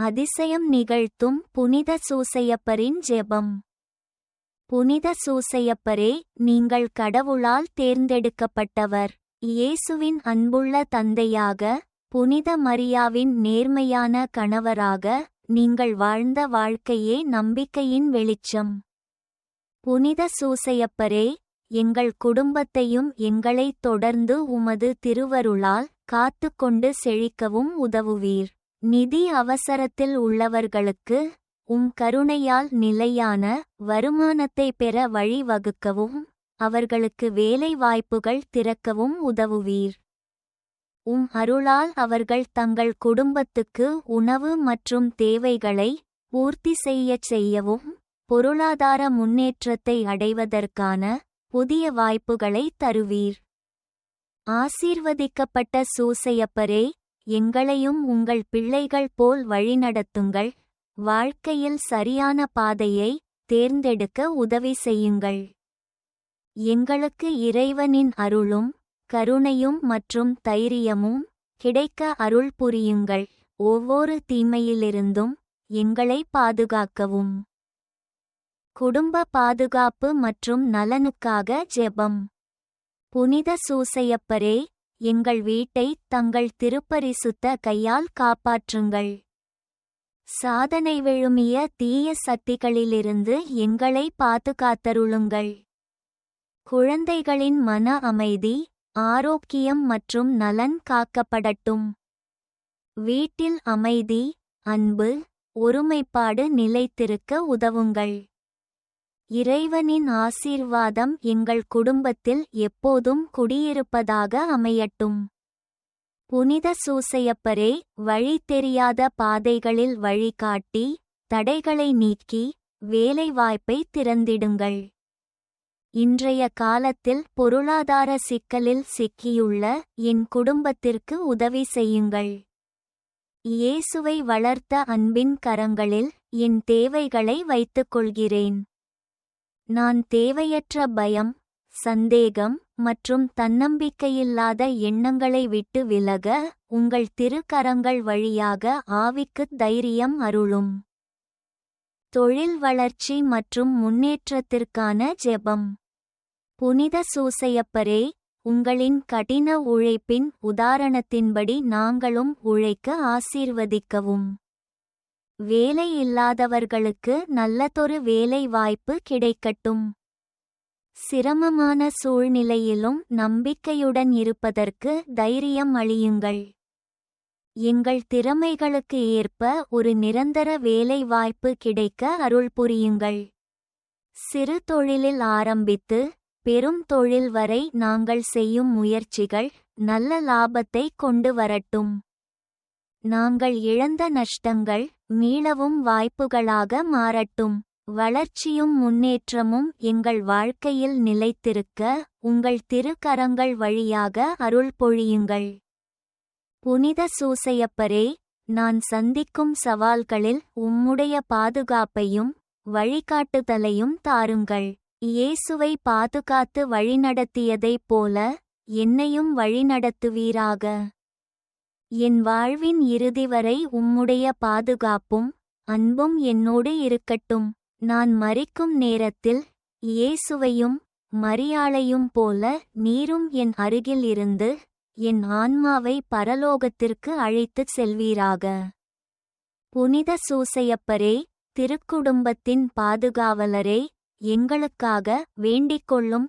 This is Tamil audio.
அதிசயம் நிகழ்த்தும் புனித சூசையப்பரின் ஜெபம். புனித சூசையப்பரே நீங்கள் கடவுளால் தேர்ந்தெடுக்கப்பட்டவர். இயேசுவின் அன்புள்ள தந்தையாக புனித மரியாவின் நேர்மையான கணவராக நீங்கள் வாழ்ந்த வாழ்க்கையே நம்பிக்கையின் வெளிச்சம். புனித சூசையப்பரே எங்கள் குடும்பத்தையும் எங்களைத் தொடர்ந்து உமது திருவருளால் காத்துக்கொண்டு செழிக்கவும் உதவுவீர். நிதி அவசரத்தில் உள்ளவர்களுக்கு உம் கருணையால் நிலையான வருமானத்தை பெற வழிவகுக்கவும் அவர்களுக்கு வேலை வாய்ப்புகள் திறக்கவும் உதவுவீர். உம் அருளால் அவர்கள் தங்கள் குடும்பத்துக்கு உணவு மற்றும் தேவைகளை பூர்த்தி செய்யச் செய்யவும் பொருளாதார முன்னேற்றத்தை அடைவதற்கான புதிய வாய்ப்புகளை தருவீர். ஆசீர்வதிக்கப்பட்ட சூசையப்பரே எங்களையும் உங்கள் பிள்ளைகள் போல் வழிநடத்துங்கள். வாழ்க்கையில் சரியான பாதையை தேர்ந்தெடுக்க உதவி செய்யுங்கள். எங்களுக்கு இறைவனின் அருளும் கருணையும் மற்றும் தைரியமும் கிடைக்க அருள் புரியுங்கள். ஒவ்வொரு தீமையிலிருந்தும் எங்களை பாதுகாக்கவும். குடும்ப பாதுகாப்பு மற்றும் நலனுக்காக ஜெபம். புனித சூசையப்பரே எங்கள் வீட்டை தங்கள் திருப்பரிசுத்த கையால் காப்பாற்றுங்கள். சாதனை விழுமிய தீய சக்திகளிலிருந்து எங்களை பாதுகாத்தருளுங்கள். குழந்தைகளின் மன அமைதி ஆரோக்கியம் மற்றும் நலன் காக்கப்படட்டும். வீட்டில் அமைதி அன்பு ஒருமைப்பாடு நிலைத்திருக்க உதவுங்கள். இறைவனின் ஆசீர்வாதம் எங்கள் குடும்பத்தில் எப்போதும் குடியிருப்பதாக அமையட்டும். புனித சூசையப்பரே வழி தெரியாத பாதைகளில் வழிகாட்டி தடைகளை நீக்கி வேலைவாய்ப்பை திறந்திடுங்கள். இன்றைய காலத்தில் பொருளாதார சிக்கலில் சிக்கியுள்ள என் குடும்பத்திற்கு உதவி செய்யுங்கள். இயேசுவை வளர்த்த அன்பின் கரங்களில் என் தேவைகளை வைத்துக் கொள்கிறேன் நான் தேவையற்ற பயம் சந்தேகம் மற்றும் தன்னம்பிக்கையில்லாத எண்ணங்களை விட்டு விலக உங்கள் திருக்கரங்கள் வழியாக ஆவிக்குத் தைரியம் அருளும். தொழில் வளர்ச்சி மற்றும் முன்னேற்றத்திற்கான ஜெபம். புனித சூசையப்பரே உங்களின் கடின உழைப்பின் உதாரணத்தின்படி நாங்களும் உழைக்க ஆசீர்வதிக்கவும். வேலை இல்லாதவர்களுக்கு நல்லதொரு வேலை வாய்ப்பு கிடைக்கட்டும். சிரமமான சூழ்நிலையிலும் நம்பிக்கையுடன் இருப்பதற்கு தைரியம் அளியுங்கள். எங்கள் திறமைகளுக்கு ஏற்ப ஒரு நிரந்தர வேலை வாய்ப்பு கிடைக்க அருள் புரியுங்கள். சிறு தொழிலில் ஆரம்பித்து பெரும் தொழில் வரை நாங்கள் செய்யும் முயற்சிகள் நல்ல லாபத்தை கொண்டு வரட்டும். நாங்கள் இழந்த நஷ்டங்கள் மீளவும் வாய்ப்புகளாக மாறட்டும். வளர்ச்சியும் முன்னேற்றமும் எங்கள் வாழ்க்கையில் நிலைத்திருக்க உங்கள் திருக்கரங்கள் வழியாக அருள் பொழியுங்கள். புனித சூசையப்பரே நான் சந்திக்கும் சவால்களில் உம்முடைய பாதுகாப்பையும் வழிகாட்டுதலையும் தாருங்கள். இயேசுவை பாதுகாத்து வழிநடத்தியதைப் போல என்னையும் வழிநடத்துவீராக. என் வாழ்வின் இறுதி வரை உம்முடைய பாதுகாப்பும் அன்பும் என்னோடு இருக்கட்டும். நான் மறிக்கும் நேரத்தில் இயேசுவையும் மரியாளையும் போல நீரும் என் அருகில் இருந்து என் ஆன்மாவை பரலோகத்திற்கு அழைத்துச் செல்வீராக. புனித சூசையப்பரே திருக்குடும்பத்தின் பாதுகாவலரே எங்களுக்காக வேண்டிக்கொள்ளும்